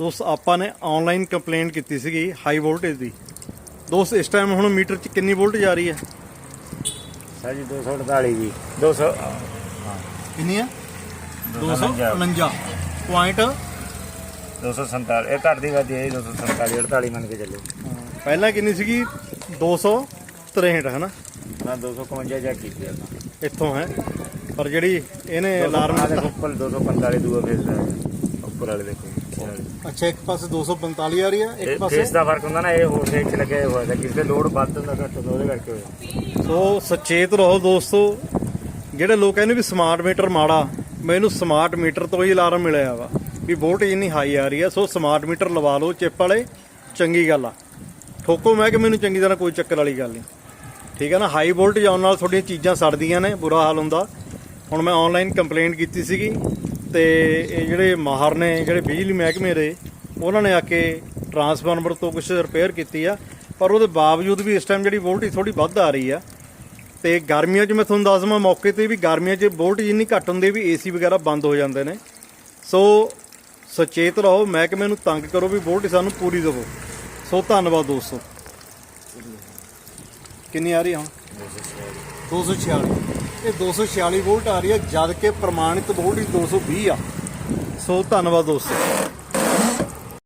ਦੋਸਤ ਆਪਾਂ ਨੇ ਆਨਲਾਈਨ ਕੰਪਲੇਂਟ ਕੀਤੀ ਸੀਗੀ ਹਾਈ ਵੋਲਟੇਜ ਦੀ। ਦੋਸਤ ਇਸ ਟਾਈਮ ਹੁਣ ਮੀਟਰ 'ਚ ਕਿੰਨੀ ਵੋਲਟੇਜ ਆ ਰਹੀ ਹੈ? ਸਰ ਜੀ 248 ਜੀ 200 ਕਿੰਨੀ ਹੈ? 249 249 ਪੁਆਇੰਟ 247 ਇਹ ਘੱਟ ਦੀ ਵਧੀ ਹੈ ਜੀ 247 48 ਮੰਨ ਕੇ ਚੱਲੋ। ਪਹਿਲਾਂ ਕਿੰਨੀ ਸੀਗੀ? 263 ਹੈ ਨਾ? ਨਾ 251 ਜਾ ਕੀਤੀ ਆ ਇੱਥੋਂ ਹੈ। ਪਰ ਜਿਹੜੀ ਇਹਨੇ ਅਲਾਰਮ ਆ ਉੱਪਰ 245 ਦੂਆ ਫੇਸ ਦਾ ਹੈ। ਉੱਪਰ ਵਾਲੇ ਦੇਖੋ। ਅੱਛਾ ਇੱਕ ਪਾਸੇ 245 ਆ ਰਹੀ ਹੈ ਇੱਕ ਪਾਸੇ? ਫੇਸ ਦਾ ਫ਼ਰਕ ਹੁੰਦਾ ਨਾ ਇਹ ਹੋਰ ਫੇਸ ਚ ਲੱਗਿਆ ਹੋਇਆ ਹੈ ਕਿਸੇ ਦੇ ਲੋਡ ਵੱਧ ਹੁੰਦਾ ਘੱਟ ਹੁੰਦਾ ਉਹਦੇ ਕਰਕੇ ਹੋਇਆ। ਸੋ ਸੁਚੇਤ ਰਹੋ ਦੋਸਤੋ ਜਿਹੜੇ ਲੋਕ ਕਹਿੰਦੇ ਵੀ ਸਮਾਰਟ ਮੀਟਰ ਮਾੜਾ ਮੈਨੂੰ ਸਮਾਰਟ ਮੀਟਰ ਤੋਂ ਹੀ ਅਲਾਰਮ ਮਿਲਿਆ ਵਾ ਵੀ ਵੋਲਟੇਜ ਇੰਨੀ ਹਾਈ ਆ ਰਹੀ ਹੈ ਸੋ ਸਮਾਰਟ ਮੀਟਰ ਲਵਾ ਲਓ ਚਿੱਪ ਵਾਲੇ ਚੰਗੀ ਗੱਲ ਆ। ਠੋਕੋ ਮੈਂ ਕਿ ਮੈਨੂੰ ਚੰਗੀ ਤਰ੍ਹਾਂ ਕੋਈ ਚੱਕਰ ਵਾਲੀ ਗੱਲ ਨਹੀਂ। ਠੀਕ ਹੈ ਨਾ ਹਾਈ ਵੋਲਟੇਜ ਆਉਣ ਨਾਲ ਤੁਹਾਡੀਆਂ ਚੀਜ਼ਾਂ ਸੜਦੀਆਂ ਨੇ ਬੁਰਾ ਹਾਲ ਹੁੰਦਾ। ਹੁਣ ਮੈਂ ਆਨਲਾਈਨ ਕੰਪਲੇਂਟ ਕੀਤੀ ਸੀਗੀ ਤੇ ਇਹ ਜਿਹੜੇ ਮਾਹਰ ਨੇ, ਜਿਹੜੇ ਬਿਜਲੀ ਮਹਿਕਮੇ ਦੇ, ਉਹਨਾਂ ਨੇ ਆ ਕੇ ਟਰਾਂਸਫਾਰਮਰ ਤੋਂ ਕੁਝ ਰਿਪੇਅਰ ਕੀਤੀ ਆ। ਪਰ ਉਹਦੇ ਬਾਵਜੂਦ ਵੀ ਇਸ ਟਾਈਮ ਜਿਹੜੀ ਵੋਲਟੇਜ ਥੋੜੀ ਵੱਧ ਆ ਰਹੀ ਆ। ਤੇ ਗਰਮੀਆਂ 'ਚ ਮੈਂ ਤੁਹਾਨੂੰ ਦੱਸ ਦਵਾਂ, ਮੌਕੇ ਤੇ ਵੀ ਗਰਮੀਆਂ 'ਚ ਵੋਲਟੇਜ ਇੰਨੀ ਘੱਟ ਹੁੰਦੀ ਵੀ ਏਸੀ ਵਗੈਰਾ ਬੰਦ ਹੋ ਜਾਂਦੇ ਨੇ। ਸੋ ਸੁਚੇਤ ਰਹੋ, ਮਹਿਕਮੇ ਨੂੰ ਤੰਗ ਕਰੋ ਵੀ ਵੋਲਟੇਜ ਸਾਨੂੰ ਪੂਰੀ ਦੇਵੋ। ਸੋ ਧੰਨਵਾਦ ਦੋਸਤੋ। ਕਿੰਨੀ ਆ ਰਹੀ ਆ ਹੁਣ? 246 ਇਹ 246 ਵੋਲਟ ਆ ਰਹੀ ਹੈ, ਜਦ ਕਿ ਪ੍ਰਮਾਣਿਤ ਵੋਲਟੇਜ 220 ਆ। ਸੋ ਧੰਨਵਾਦ ਦੋਸਤੋ।